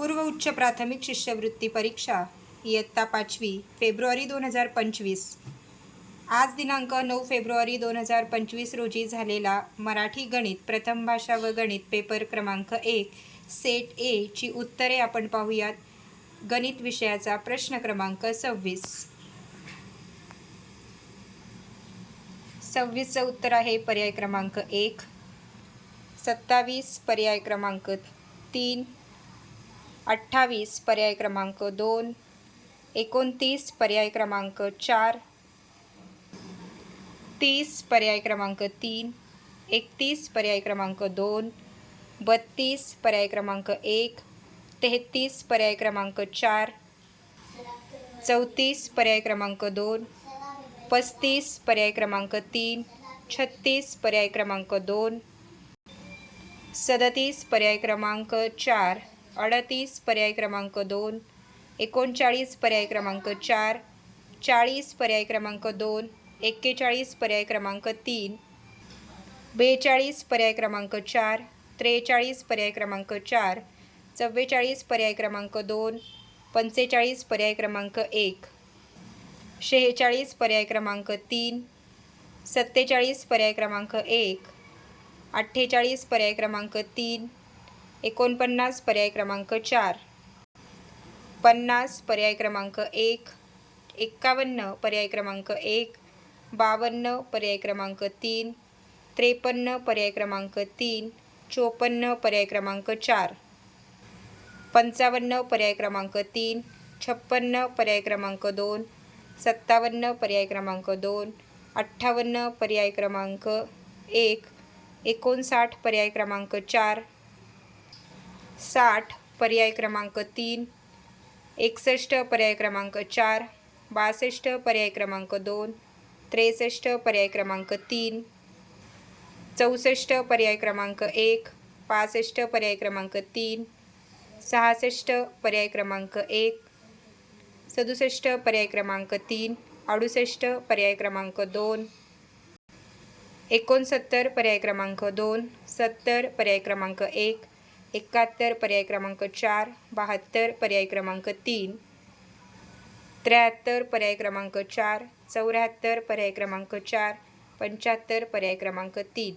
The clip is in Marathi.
पूर्व उच्च प्राथमिक शिष्यवृत्ती परीक्षा इयत्ता पाचवी फेब्रुवारी दोन हजार पंचवीस. आज दिनांक नऊ फेब्रुवारी दोन हजार पंचवीस रोजी झालेला मराठी गणित प्रथम भाषा व गणित पेपर क्रमांक एक सेट ए ची उत्तरे आपण पाहूयात. गणित विषयाचा प्रश्न क्रमांक सव्वीस. सव्वीसचं उत्तर आहे पर्याय क्रमांक एक. सत्तावीस पर्याय क्रमांक तीन. अठ्ठावीस पर्याय क्रमांक दोन एकोणतीस पर्याय क्रमांक चार तीस पर्याय क्रमांक तीन एकतीस पर्याय क्रमांक दोन बत्तीस पर्याय क्रमांक एक तेहतीस पर्याय क्रमांक चार चौतीस पर्याय क्रमांक दोन पस्तीस पर्याय क्रमांक तीन छत्तीस पर्याय क्रमांक दोन सदतीस पर्याय क्रमांक चार अडतीस पर्याय क्रमांक दोन एकोणचाळीस पर्याय क्रमांक चार चाळीस पर्याय क्रमांक दोन एक्केचाळीस पर्याय क्रमांक तीन बेचाळीस पर्याय क्रमांक चार त्रेचाळीस पर्याय क्रमांक चार चव्वेचाळीस पर्याय क्रमांक दोन पंचेचाळीस पर्याय क्रमांक एक शेहेचाळीस पर्याय क्रमांक तीन सत्तेचाळीस पर्याय क्रमांक एक अठ्ठेचाळीस पर्याय क्रमांक तीन एकोणपन्नास पर्याय क्रमांक चार पन्नास पर्याय क्रमांक एक एक्कावन्न पर्याय क्रमांक एक बावन्न पर्याय क्रमांक तीन त्रेपन्न पर्याय क्रमांक तीन चोपन्न पर्याय क्रमांक चार पंचावन्न पर्याय क्रमांक तीन छप्पन्न पर्याय क्रमांक दोन सत्तावन्न पर्याय क्रमांक दोन अठ्ठावन्न पर्याय क्रमांक एक एकोणसाठ पर्याय क्रमांक चार साठ पर्याय क्रमांक तीन एकसष्ट पर्याय क्रमांक चार बासष्ट पर्याय क्रमांक दोन त्रेसष्ट पर्याय क्रमांक तीन चौसष्ट पर्याय क्रमांक एक पासष्ट पर्याय क्रमांक तीन सहासष्ट पर्याय क्रमांक एक सदुसष्ट पर्याय क्रमांक तीन अडुसष्ट पर्याय क्रमांक दोन एकोणसत्तर पर्याय क्रमांक दोन सत्तर पर्याय क्रमांक एक एकाहत्तर पर्याय क्रमांक चार बहात्तर पर्याय क्रमांक तीन त्र्याहत्तर पर्याय क्रमांक चार चौऱ्याहत्तर पर्याय क्रमांक चार पंच्याहत्तर पर्याय क्रमांक तीन.